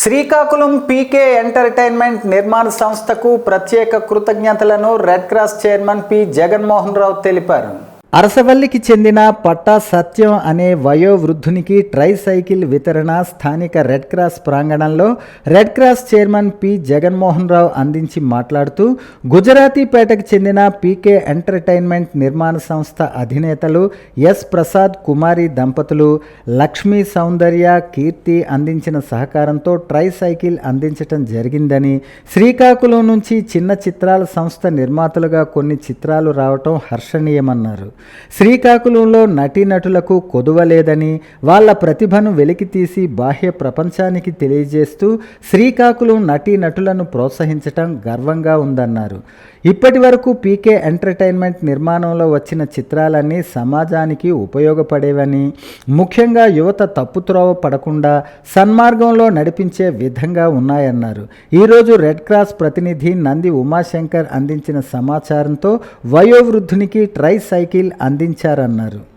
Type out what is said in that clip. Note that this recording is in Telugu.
శ్రీకాకుళం పీకే ఎంటర్టైన్మెంట్ నిర్మాణ సంస్థకు ప్రత్యేక కృతజ్ఞతలను Red Cross chairman P Jaganmohan Rao తెలిపారు. అరసవల్లికి చెందిన పట్టా సత్యం అనే వయోవృద్ధునికి ట్రై సైకిల్ వితరణ స్థానిక రెడ్ క్రాస్ ప్రాంగణంలో Red Cross chairman P. Jaganmohan Rao అందించి మాట్లాడుతూ గుజరాతీపేటకు చెందిన పీకే ఎంటర్టైన్మెంట్ నిర్మాణ సంస్థ అధినేతలు ఎస్. ప్రసాద్ కుమారి దంపతులు లక్ష్మీ సౌందర్య కీర్తి అందించిన సహకారంతో ట్రై సైకిల్ అందించటం జరిగిందని శ్రీకాకుళం నుంచి చిన్న చిత్రాల సంస్థ నిర్మాతలుగా కొన్ని చిత్రాలు రావటం హర్షణీయమన్నారు. శ్రీకాకుళంలో నటీనటులకు కొదువలేదని వాళ్ళ ప్రతిభను వెలికితీసి బాహ్య ప్రపంచానికి తెలియజేస్తూ శ్రీకాకుళం నటీనటులను ప్రోత్సహించటం గర్వంగా ఉందన్నారు. ఇప్పటి వరకు పీకే ఎంటర్టైన్మెంట్ నిర్మాణంలో వచ్చిన చిత్రాలన్నీ సమాజానికి ఉపయోగపడేవని ముఖ్యంగా యువత తప్పుత్రోవ పడకుండా సన్మార్గంలో నడిపించే విధంగా ఉన్నాయన్నారు. ఈరోజు రెడ్ క్రాస్ ప్రతినిధి నంది ఉమాశంకర్ అందించిన సమాచారంతో వయోవృద్ధునికి ట్రై సైకిల్ అందించారన్నారు.